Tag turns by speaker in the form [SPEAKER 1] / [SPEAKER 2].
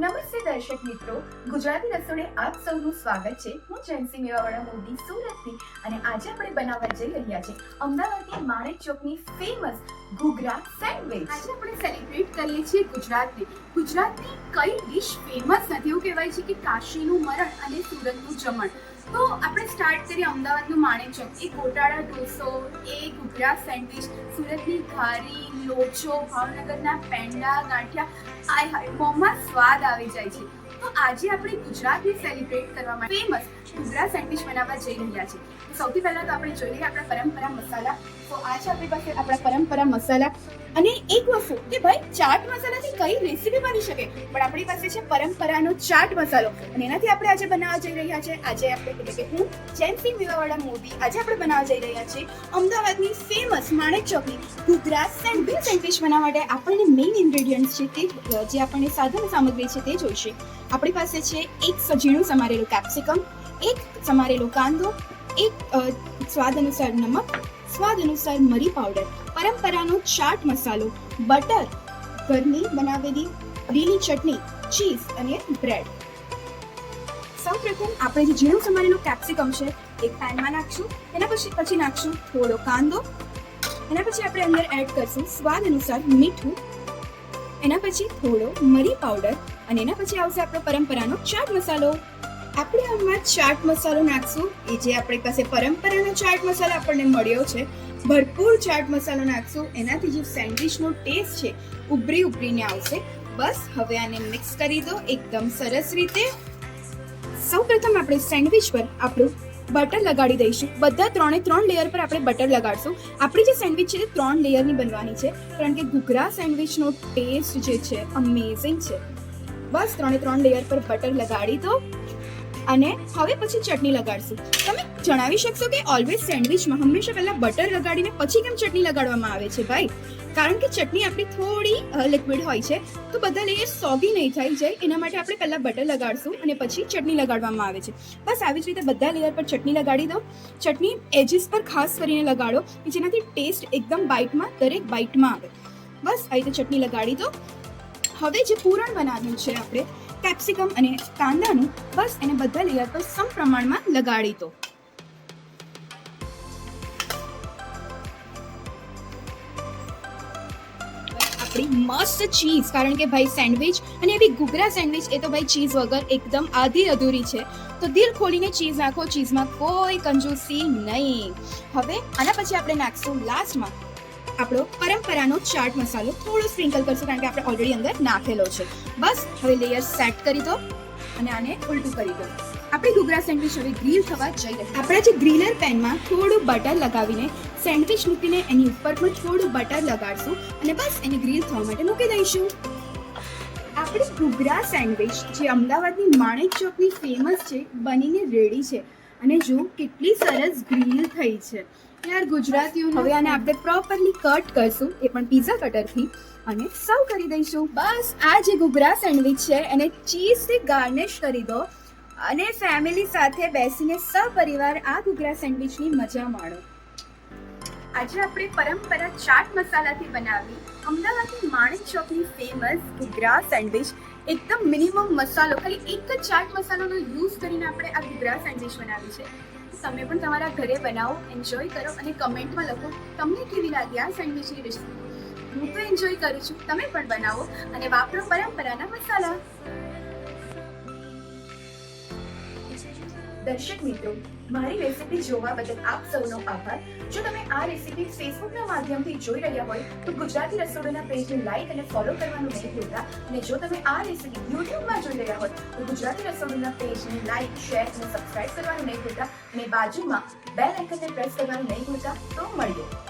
[SPEAKER 1] નમસ્તે દર્શક મિત્રો. ગુજરાતી રસોડે આપ સૌનું સ્વાગત છે. હું જયંતી મેવાવાળા મોદી સુરતથી અને આજે આપણે બનાવવા જઈ રહ્યા છે અમદાવાદની માણેક ચોકની ફેમસ ઘૂઘરા સેન્ડવિચ
[SPEAKER 2] આજે આપણે સેલિબ્રેટ કરીએ છીએ ગુજરાતની. ગુજરાતની કઈ ડિશ ફેમસ નથી? એવું કહેવાય છે કે કાશીનું મરણ અને સુરતનું જમણ. તો આપણે સ્ટાર્ટ કરીએ અમદાવાદનું માણેક ચોક એ ગોટાળા ઢોસો એ ઘૂઘરા સેન્ડવિચ, સુરતની ઘારી, લોચો, ભાવનગરના પેંડા, ગાંઠિયા. આય હાય, મોંમાં સ્વાદ આવી જાય છે. તો આજે આપણે ગુજરાતને સેલિબ્રેટ કરવા માટે ફેમસ ઘૂઘરા સેન્ડવિચ બનાવવા જઈ રહ્યા છે. તો સૌથી પહેલા તો આપણે જોઈએ આપણા પરંપરા મસાલા. તો આ છે આપણી પાસે આપણા પરંપરા મસાલા. અને એક વસ્તુ કે ભાઈ, ચાટ મસાલાથી કઈ રેસીપી બની શકે? પણ આપણી પાસે છે પરંપરાનો ચાટ મસાલો. અને એનાથી આપણે આજે બનાવવા જઈ રહ્યા છે. આજે આપણે એટલે કે હું જેમસી મેવાવાળા મોદી, આજે આપણે બનાવવા જઈ રહ્યા છીએ અમદાવાદની ફેમસ માણેક ચોકની ગુજરાત સેન્ડવિચ. સેન્ડવિચ બનાવવા માટે આપણને મેઇન ઇન્ગ્રેડિયન્ટ્સ છે તે જે આપણને સાધન સામગ્રી છે તે જોઈશે. આપણી પાસે છે એક ઝીણું સમારેલું કેપ્સિકમ એક સમારેલો કાંદો, એક સ્વાદ અનુસાર નમક સ્વાદ અનુસાર મરી પાવડર પરંપરાનો ચાટ મસાલો, બટર, ઘરની બનાવેલી લીલી ચટણી, ચીઝ અને બ્રેડ. સૌપ્રથમ આપણે જે ઝીણું સમારેલું કેપ્સિકમ છે એક પેનમાં નાખશું, એના પછી પછી નાખશું થોડો કાંદો, એના પછી આપણે અંદર એડ કરશું સ્વાદ અનુસાર મીઠું, એના પછી થોડો મરી પાવડર અને એના પછી આવશે આપણો પરંપરાનો ચાટ મસાલો. આપણે આમાં ચાટ મસાલો નાખશું. એ જે આપણી પાસે પરંપરાનો ચાટ મસાલો આપણને મળ્યો છે, ભરપૂર ચાટ મસાલો નાખશું. એનાથી જે સેન્ડવિચનો ટેસ્ટ છે, ઉભરી ઉભરીને આવશે. બસ, હવે આને મિક્સ કરી દો એકદમ સરસ રીતે. સૌપ્રથમ આપણે સેન્ડવિચ પર આપણું બટર લગાડી દઈશું. બધા ત્રણે ત્રણ લેયર પર આપણે બટર લગાડશું. આપણી જે સેન્ડવિચ છે તે ત્રણ લેયરની બનવાની છે. કારણ કે ઘૂઘરા સેન્ડવિચનો ટેસ્ટ જે છે અમેઝિંગ છે. બસ, ત્રણે ત્રણ લેયર પર બટર લગાડી દો. અને હવે પછી ચટણી લગાડશું. તમે જણાવી શકશો કે ઓલવેઝ સેન્ડવિચમાં હંમેશા પહેલા બટર લગાડીને પછી કેમ ચટણી લગાડવામાં આવે છે ભાઈ? કારણ કે ચટણી આપણી થોડી લિક્વિડ હોય છે, તો બધા લેયર સોગી નહીં થઈ જાય. એના માટે આપણે પહેલાં બટર લગાડશું અને પછી ચટણી લગાડવામાં આવે છે. બસ આવી જ રીતે બધા લેયર પર ચટણી લગાડી દો. ચટણી એજીસ પર ખાસ કરીને લગાડો કે જેનાથી ટેસ્ટ એકદમ બાઇટમાં દરેક બાઇટમાં આવે. બસ આવી રીતે ચટણી લગાડી દો. હવે જે પૂરણ બનાવ્યું છે આપણે કેપ્સિકમ અને કાંદાનું બસ એને બધા લેયર પર સમ પ્રમાણમાં લગાડી દો. આપણી મસ્ત ચીઝ, કારણ કે ભાઈ સેન્ડવિચ અને એવી ઘૂઘરા સેન્ડવિચ, એ તો ભાઈ ચીઝ વગર એકદમ આધી અધૂરી છે. તો દિલ ખોલીને ચીઝ નાખો ચીઝમાં કોઈ કંજૂસી નહીં. હવે આના પછી આપણે નાખશું લાસ્ટમાં આપણો પરંપરાનો ચાટ મસાલો થોડો સ્પ્રિંકલ કરશું કારણ કે આપણે ઓલરેડી અંદર નાખેલો છે. બસ, હવે લેયર સેટ કરી દો અને આને ઉલટું કરી દો. આપણી ઘૂઘરા સેન્ડવિચ હવે ગ્રીલ થવા જઈ રહી. આપણા જે ગ્રીલર પેનમાં થોડું બટર લગાવીને સેન્ડવિચ મૂકીને એની ઉપર પણ થોડું બટર લગાડશું અને બસ એને ગ્રીલ થવા માટે મૂકી દઈશું. આપણી ઘૂઘરા સેન્ડવિચ જે અમદાવાદની માણેક ચોકની ફેમસ છે, બનીને રેડી છે. અને જો કેટલી સરસ ગ્રીલ થઈ છે. યાર ગુજરાતીઓ હવે આને આપણે પ્રોપરલી કટ કરશું, એ પણ પીઝા કટરથી અને સર્વ કરી દઈશું. બસ, આ જે ઘૂઘરા સેન્ડવિચ છે, એને ચીઝથી ગાર્નિશ કરી દો, અને ફેમિલી સાથે બેસીને સપરિવાર આ ઘૂઘરા સેન્ડવિચની મજા માણો. આજે આપણે પરંપરા ચાટ મસાલાથી બનાવી અમદાવાદની માણેક ચોકની ફેમસ ઘૂઘરા સેન્ડવિચ એકદમ મિનિમમ મસાલો, ખાલી એક જ ચાટ મસાલાનો યુઝ કરીને આપણે આ ઘૂઘરા સેન્ડવિચ બનાવી છે. તમે પણ તમારા ઘરે બનાવો એન્જોય કરો અને કમેન્ટમાં લખો, તમને કેવી લાગી આ સેન્ડવિચની રેસીપી હું તો એન્જોય કરું છું. તમે પણ બનાવો અને વાપરો પરંપરાના મસાલા.
[SPEAKER 1] દર્શક મિત્રો, મારી રેસીપી જોવા બદલ આપ સૌનો આભાર. જો તમે આ રેસીપી ફેસબુકના માધ્યમથી જોઈ રહ્યા હોય, તો ગુજરાતી રસોડાના પેજને લાઈક અને ફોલો કરવાનું નહીં ભૂલતા. અને જો તમે આ રેસીપી યુટ્યુબમાં જોઈ રહ્યા હોય, તો ગુજરાતી રસોડાના પેજને લાઈક શેર અને સબસ્ક્રાઇબ કરવાનું નહીં ભૂલતા. અને બાજુમાં બેલ આઇકનને પ્રેસ કરવાનું નહીં ભૂલતા. તો મળીએ.